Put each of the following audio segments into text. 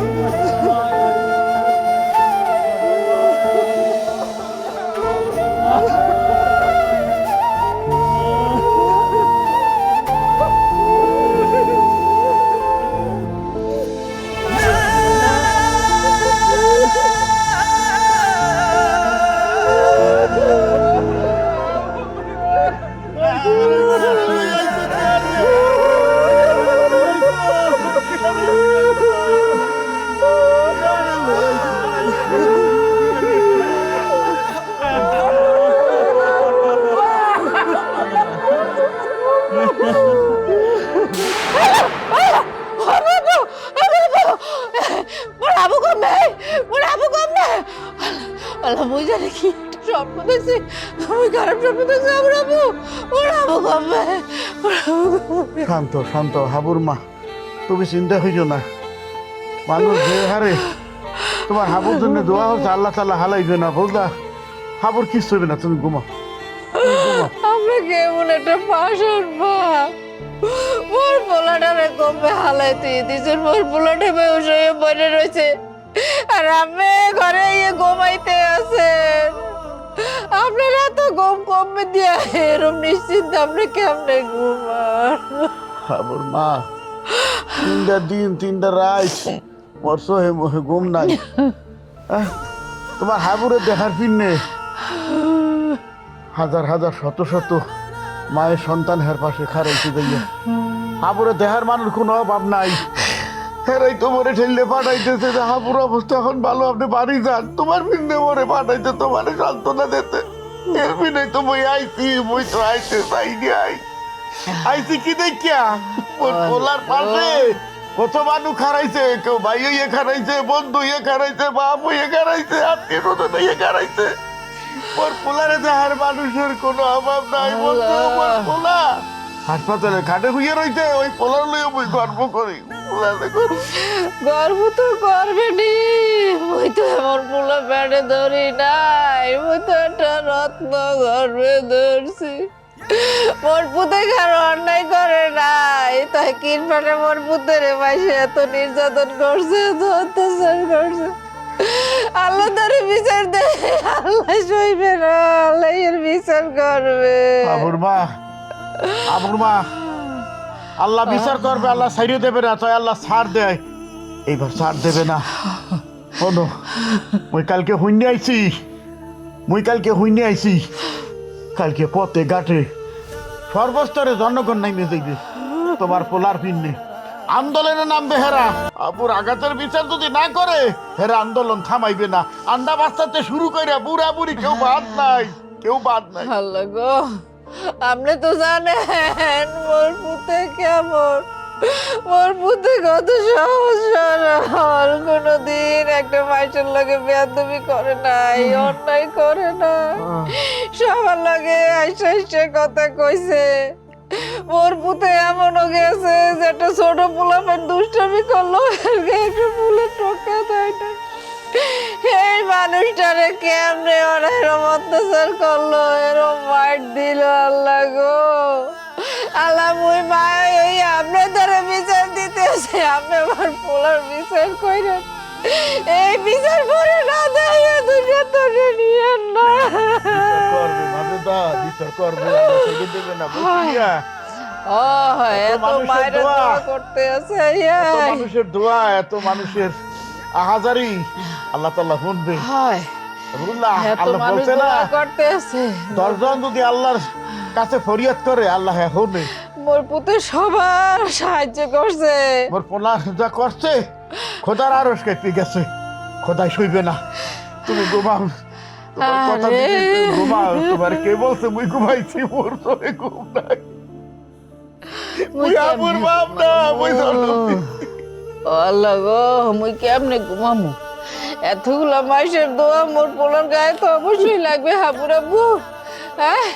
Oh, আল্লাহ মুই জানি কি স্বপ্ন দেখছি আমি খারাপ স্বপ্ন দেখছি আমার আবু মোর আবু কমবে শান্ত শান্ত হাবুর মা তুমি চিন্তা হইছো না। মানুষ যে হারে তোমার হাবুর জন্য দোয়া হচ্ছে আল্লাহ তাল্লাহ হালাইবে না বুঝলা হাবুর কিচ্ছু হবে না তুমি ঘুমাও। আমরা কেমন একটা পাশন বাপ মোর পোলাটারে কমবে হালাইতে দিছেন মোর পোলাটা বেউস হয়ে পড়ে রয়েছে। আর ঘরে ইয়ে ঘুমাইতে আছেন। আপনারা তো ঘুম কমবে দিয়া, এরম নিশ্চিন্ত আপনি কেমনে ঘুমান? হাবুর মা, তিনটা দিন, তিনটা রাত, মোর সোহে মোহে ঘুম নাই। তোমার হাবুরে দেখার পিন্নে হাজার হাজার শত শত মায়ের সন্তান হের পাশে খারাইছে যাইয়া। হাবুরে দেহার মানুষ কোনো অভাব নাই। হেরাই তো মরে ঠেললে পাঠাইতেছে। যে হাবুর অবস্থা এখন ভালো, আপনি বাড়ি যান। তোমার পিন্নে মরে পাঠাইতে তোমার সান্ত্বনা দিতে এর পিনে তো মই আইছি, মই তো আইতে চাইনি আই। আইছি কি দেখিয়া? পোলার পাশে। কত মানুষ খারাইছে কেউ ভাই ইয়ে খারাইছে বন্ধু ইয়ে খারাইছে বাপ ইয়ে খারাইছে আত্মীয় স্বজন ইয়ে খারাইছে মোর পোলারে দেহার মানুষের কোনো অভাব নাই, বন্ধু মোর পোলা। হাসপাতালে খাটে শুয়ে রইছে ওই পোলার লইয়া মুই গর্ব করি। গর্ব। তো করবে নি ওই তো এমন পোলা প্যাডে ধরি নাই। ওই তো একটা রত্ন গর্বে ধরছি। মোর পুতে কারও অন্যায় করে নাই। তাই কিন প্যাডে মোর পুতের মাসে এত নির্যাতন করছে এত অত্যাচার করছে। আল্লাহ তারে বিচার দে আল্লাহ সইবে না আল্লাহ এর বিচার করবে। আবুর মা আবুর মা, আল্লাহ বিচার করবে, আল্লাহ সাইডে দেবে না, তাই আল্লাহ ছাড় দেয়। এইবার ছাড় দেবে না। শোনো, মুই কালকে হুইনে আইছি। মুই কালকে হুইনে আইছি। কালকে পথে, ঘাটে, সর্বস্তরে জনগণ নাইমে যাইবে, তোমার পোলার পিন্নে। আন্দোলনে নামবে হেরা। আবুর আঘাতের বিচার যদি না করে, হেরা আন্দোলন থামাইবে না। আন্ডা বাস্তাতে শুরু করে বুড়া বুড়ি কেউ বাদ নাই, কেউ বাদ নাই। আল্লাহ গো আপনি তো জানেন মোর পুতে কেমন? মোর পুতে কত সহজ সরল কোনো দিন একটা মাইসের লগে বেয়াদবি করে নাই অন্যায় করে না সবার লগে আইসা আইসা কথা কইছে। মোর পুতে এমনও গেছে যে একটা ছোট পোলা পেন দুষ্টামি করল একটা ফুলে টোকা দেয় না এই মানুষটারে কেমনে ওরা এরম অত্যাচার করল এরম মার দিল আল্লাহ গো। আল্লাহ মুই মা ওই আপনাদের বিচার দিতেছে আপনি আমার পোলার বিচার কইরেন। এই বিচার করে না দেয় দুনিয়া তোরে নিয়ে না। করবে মাজেদা বিচার করবে ছেড়ে দেবে না বুঝলিয়া ও এত মায়ের দোয়া। করতে আছে এত মানুষের দোয়া এত মানুষের আহাজারি। আল্লাহ তাল্লাহ শুনবে। হয়। এত আল্লাহ মানুষ বলছে না দোয়া করতে আছে দশজন যদি আল্লাহর কাছে ফরিয়াদ করে আল্লাহ হ্যাঁ মোর পুতে সবার সাহায্য করছে। মোর পোলা যা করছে খোদার আরও কেঁপে গেছে। খোদাই শুইবে না। তুমি ঘুমাও। তোমার কথা আরে। দিকে তুমি ঘুমাও তোমার কে বলছে মুই ঘুমাইছি মোর তোরে ঘুম নাই। মুই আমুর বাপ না মুই আল্লাহ গো মুই কেমনে ঘুমামু? এতগুলা মাসের দোয়া, মোর পোলার গায়ে তো অবশ্যই লাগবে, হাবুর আব্বু। হ্যাঁ?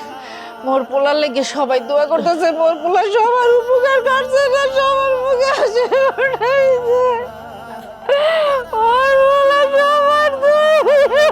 মোর পোলার লেগে সবাই দোয়া করতেছে, মোর পোলা সবার উপকার করছে না সবার উপকার সে উঠাইছে